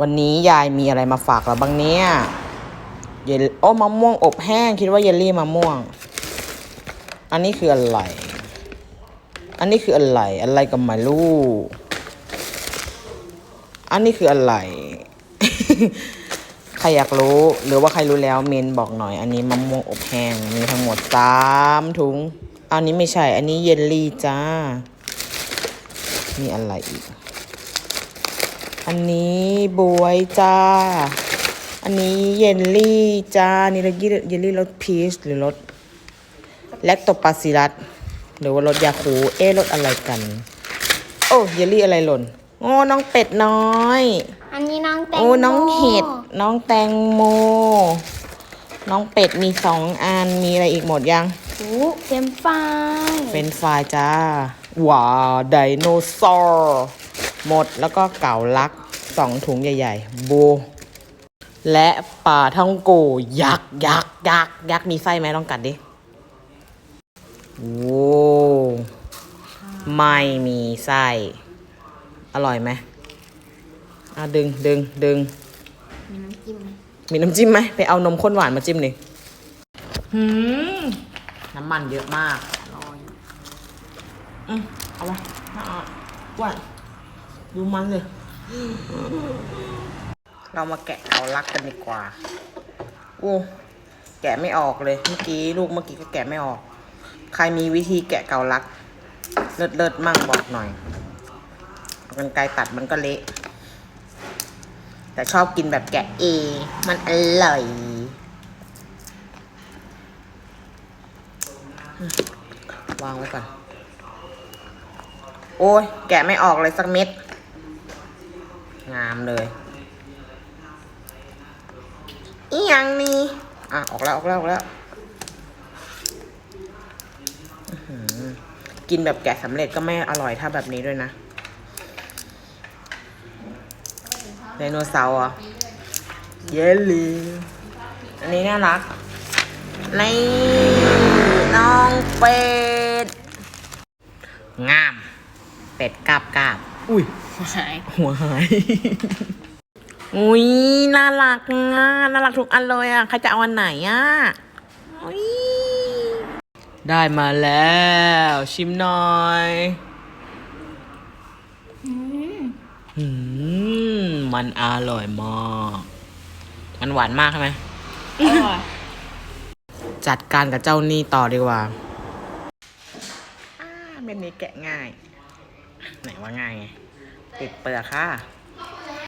วันนี้ยายมีอะไรมาฝากเราบ้างเนี่ยเยลโอ้มะม่วงอบแห้ง คิดว่าเยลลี่มะม่วง อันนี้คืออะไร อันนี้คืออะไร อะไรกับไม่รู้อันนี้คืออะไร ใครอยากรู้ หรือว่าใครรู้แล้วเมนบอกหน่อย อันนี้มะม่วงอบแห้ง มีทั้งหมดสามถุง อันนี้ไม่ใช่ อันนี้เยลลี่จ้า มีอะไรอีก อันนี้บวยจ้า อันนี้เยลลี่จ้า นี่รสเยลลี่รสพีชหรือรสแลคโตปาซิลัสหรือว่ารสยาคูเอ๊ะรสอะไรกัน โอ้เยลลี่อะไรหล่นโอ้น้องเป็ดน้อย อันนี้น้องแตงโอ้โมน้องเห็ดน้องแตงโม น้องเป็ดมีสองอันมีอะไรอีกหมดยังโอ้เฟรนช์ฟรายเป็นไฟล์จ้าว้าวไดโนเสาร์หมดแล้วก็เก่าลัก สองถุงใหญ่ ๆ บูและปลาท่องโกยักษ์ยักษ์ยักษ์ยักษ์มีไส้ไหมลองกัดดิโว้ไม่มีไส้ อร่อยไหมอะดึงดึงดึงมีน้ำจิ้มไหมมีน้ำจิ้มไหมไปเอานมข้นหวานมาจิ้มดิหืมน้ำมันเยอะมากร้อนอืมเอาไปเอาเอาว่าดูมันเลย เรามาแกะเกาลักกันดีกว่า โอ้แกะไม่ออกเลย เมื่อกี้ลูกเมื่อกี้ก็แกะไม่ออก ใครมีวิธีแกะเกาลัก เลิศเลิศมั่งบอกหน่อยเอากันไกรตัดมันก็เละ แต่ชอบกินแบบแกะเองมันอร่อย วางไว้ก่อน โอ้ยแกะไม่ออกเลยสักเม็ด งามเลยอีหยังนี่อะออกแล้วออกแล้วออกแล้วกินแบบแกะสำเร็จก็ไม่อร่อยเท่าแบบนี้ด้วยนะไดโนเสาร์เหรอะเยลลี่อันนี้น่ารักนี่น้องเป็ด งาม เป็ดกาบกาบ อุ้ยหาย หัวหาย อุ้ยน่ารักอะน่ารักทุกอันเลยอะ ใครจะเอาอันไหนอะอุ๊ยได้มาแล้ว ชิมหน่อยอืมมันอร่อยมาก มันหวานมากใช่ไหมอร่อยจัดการกับเจ้านี่ต่อดีกว่า อ่าเม็ดนี้แกะง่าย ไหนว่าง่ายไงติดเปลือกค่ะ